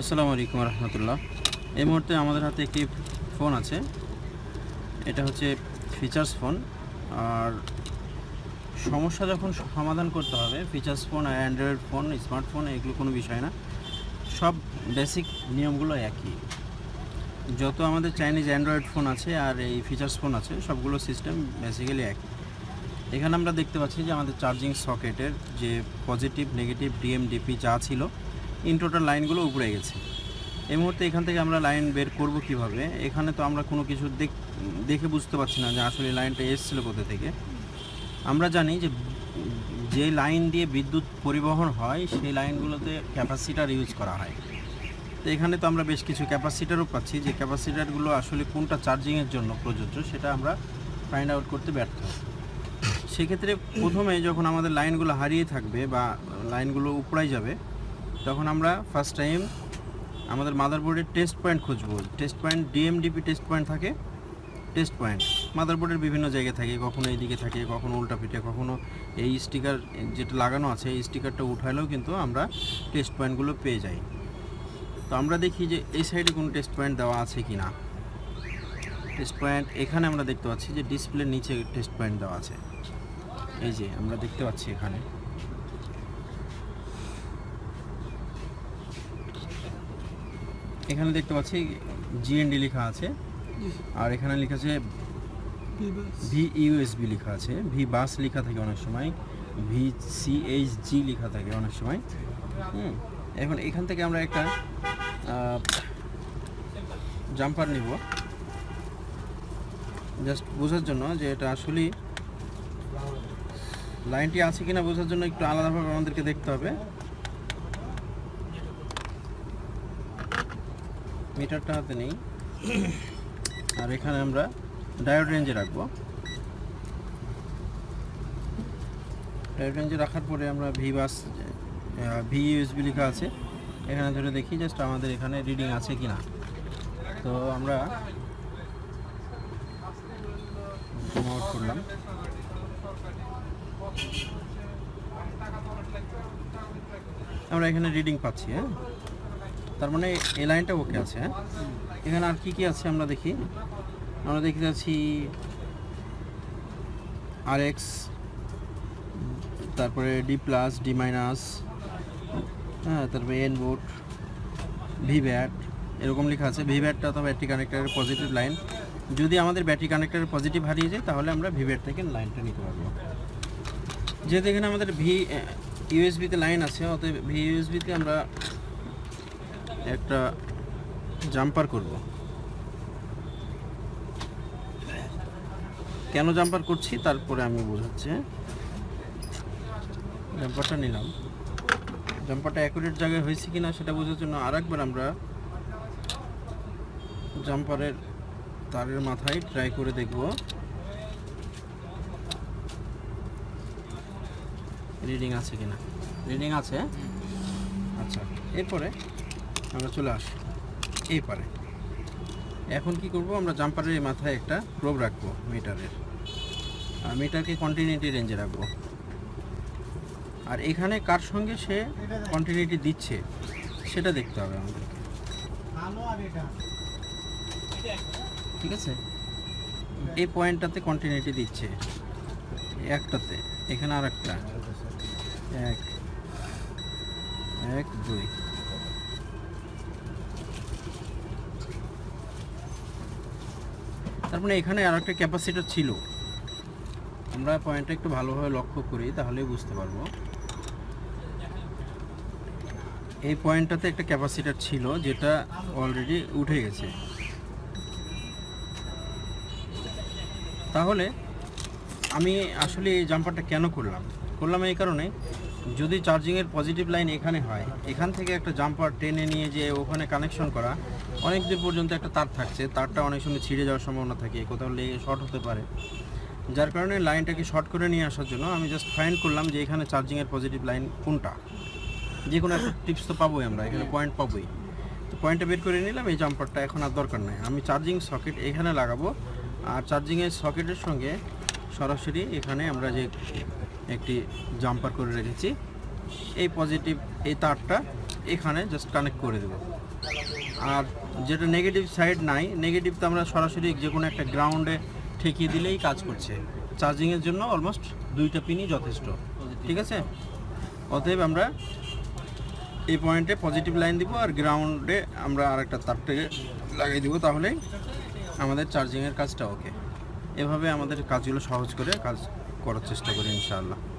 আসসালামু আলাইকুম রহমতুল্লাহ। এই মুহূর্তে আমাদের হাতে একটি ফোন আছে। এটা হচ্ছে ফিচার্স ফোন। আর সমস্যা যখন সমাধান করতে হবে, features phone, android phone, smartphone, এগুলো কোনো বিষয় না। সব বেসিক নিয়মগুলো একই। যত আমাদের চাইনিজ অ্যান্ড্রয়েড ফোন আছে আর এই ফিচার্স ফোন আছে, সবগুলো সিস্টেম বেসিক্যালি একই। এখানে আমরা দেখতে পাচ্ছি যে আমাদের চার্জিং সকেটের যে পজিটিভ, নেগেটিভ, ডিএমডিপি যা ছিল ইন লাইনগুলো উপরে গেছে। এই মুহূর্তে এখান থেকে আমরা লাইন বের করব কীভাবে? এখানে তো আমরা কোনো কিছু দেখে বুঝতে পারছি না যে আসলে লাইনটা এসেছিল কোথা থেকে। আমরা জানি যে যে লাইন দিয়ে বিদ্যুৎ পরিবহন হয়, সেই লাইনগুলোতে ক্যাপাসিটার ইউজ করা হয়। তো এখানে তো আমরা বেশ কিছু ক্যাপাসিটারও পাচ্ছি, যে ক্যাপাসিটারগুলো আসলে কোনটা চার্জিংয়ের জন্য প্রযোজ্য সেটা আমরা ফাইন্ড আউট করতে ব্যর্থ। সেক্ষেত্রে প্রথমে যখন আমাদের লাইনগুলো হারিয়ে থাকবে বা লাইনগুলো উপড়াই যাবে তখন আমরা ফার্স্ট টাইম আমাদের মাদারবোর্ডের টেস্ট পয়েন্ট খুঁজবো। Test point DMDP test point থাকে। টেস্ট পয়েন্ট মাদারবোর্ডের বিভিন্ন জায়গায় থাকে, কখনো এইদিকে থাকে, কখনো উল্টা পিঠে কখনো এই স্টিকার যেটা লাগানো আছে, এই স্টিকারটা উঠালেও কিন্তু আমরা টেস্ট পয়েন্টগুলো পেয়ে যাই। তো আমরা দেখি যে এই সাইডে কোনো টেস্ট পয়েন্ট দেওয়া আছে কি না টেস্ট পয়েন্ট এখানে আমরা দেখতে পাচ্ছি যে ডিসপ্লের নিচে টেস্ট পয়েন্ট দেওয়া আছে। এই যে, আমরা দেখতে পাচ্ছি এখানে। এখানে দেখতে পাচ্ছি জিএনডি লেখা আছে। আর এখানে লেখা আছে ভি ইউএসবি লেখা আছে। ভি বাস লেখা থাকে অনেক সময়। ভি সিএইচজি লেখা থাকে অনেক সময়। হুম। এখন এখান থেকে আমরা একটা জাম্পার নিব। জাস্ট বোঝার জন্য যে এটা আসলেই লাইনটি আছে কিনা বোঝার জন্য একটু আলাদাভাবে আমাদেরকে দেখতে হবে। মিটারটা হাতে নেই। আর এখানে আমরা ডায়োড রেঞ্জে রাখব। ডায়োড রেঞ্জে রাখার পরে আমরা ভি বাস ভি ইউএসবি লেখা আছে। এখানে ধরে দেখি জাস্ট আমাদের এখানে রিডিং আছে কি না তো আমরা করলাম। আমরা এখানে রিডিং পাচ্ছি হ্যাঁ? তার মানে এই লাইনটা ওকে আছে হ্যাঁ? এখানে আর কি কি আছে আমরা দেখি? আমরা দেখতে যাচ্ছি আর এক্স তারপরে ডি প্লাস ডি মাইনাস হ্যাঁ তারপরে এন বোট ভি ব্যাট এরকম লেখা আছে। ভি ব্যাটটা তো ব্যাটারি কানেক্টারের পজিটিভ লাইন যদি আমাদের ব্যাটারি কানেক্টারের পজিটিভ হারিয়ে যায়, তাহলে আমরা ভি ব্যাট থেকে লাইনটা নিতে পারব। যেহেতু এখানে আমাদের ভি ইউএসবিতে লাইন আছে, অতএব ভি ইউএসবিতে আমরা একটা জাম্পার করব। কেন জাম্পার করছি? তারপরে আমি বোঝাচ্ছি? জাম্পারটা নিলাম। জাম্পারটা অ্যাকুরেট জায়গায় হয়েছে কি না সেটা বোঝার জন্য আর একবার আমরা জাম্পারের তারের মাথায় ট্রাই করে দেখব। রিডিং আছে কিনা? রিডিং আছে? আচ্ছা এরপরে আমরা চলে আসি এই পারে। এখন কি করব? আমরা জাম্পারের মাথায় একটা প্রোব রাখব মিটারের আর মিটারকে কন্টিনিউটি রেঞ্জে রাখব। আর এখানে কার সঙ্গে সে কন্টিনিউটি দিচ্ছে, সেটা দেখতে হবে আমাদেরকে। ঠিক আছে? এই পয়েন্টটাতে কন্টিনিউটি দিচ্ছে। একটাতে। এখানে আর একটা এক। এক, দুই। তারপরে এখানে আর একটা ক্যাপাসিটার ছিল। আমরা পয়েন্টটা একটু ভালোভাবে লক্ষ্য করি, তাহলেই বুঝতে পারব। এই পয়েন্টটাতে একটা ক্যাপাসিটার ছিল, যেটা অলরেডি উঠে গেছে। তাহলে আমি আসলে এই জাম্পারটা কেন করলাম? করলাম এই কারণে যদি চার্জিংয়ের পজিটিভ লাইন এখানে হয়, এখান থেকে একটা জাম্পার টেনে নিয়ে যে ওখানে কানেকশন করা, অনেক দূর পর্যন্ত একটা তার থাকছে। তারটা অনেক সময় ছিঁড়ে যাওয়ার সম্ভাবনা থাকে কোথাও লেগে শর্ট হতে পারে। যার কারণে লাইনটাকে শর্ট করে নিয়ে আসার জন্য আমি জাস্ট ফাইন্ড করলাম যে এখানে চার্জিংয়ের পজিটিভ লাইন কোনটা। যে কোনো একটা টিপস তো পাবোই আমরা, এখানে পয়েন্ট পাবোই। তো পয়েন্টটা বের করে নিলাম, এই জাম্পারটা এখন আর দরকার নাই। আমি চার্জিং সকেট এখানে লাগাবো, আর চার্জিংয়ের সকেটের সঙ্গে সরাসরি এখানে আমরা যে একটি জাম্পার করে রেখেছি। এই পজিটিভ এই তারটা এখানে জাস্ট কানেক্ট করে দেবো। আর যেটা নেগেটিভ সাইড নাই নেগেটিভ তো আমরা সরাসরি যে কোনো একটা গ্রাউন্ডে ঠেকিয়ে দিলেই কাজ করছে। চার্জিংয়ের জন্য অলমোস্ট দুইটা পিনই যথেষ্ট, ঠিক আছে? অতএব আমরা এই পয়েন্টে পজিটিভ লাইন দিব আর গ্রাউন্ডে আমরা আরেকটা তারটাকে লাগিয়ে দিব তাহলে আমাদের চার্জিংয়ের কাজটা ওকে এভাবে আমাদের কাজগুলো সহজ করে কাজ করার চেষ্টা করি ইনশাআল্লাহ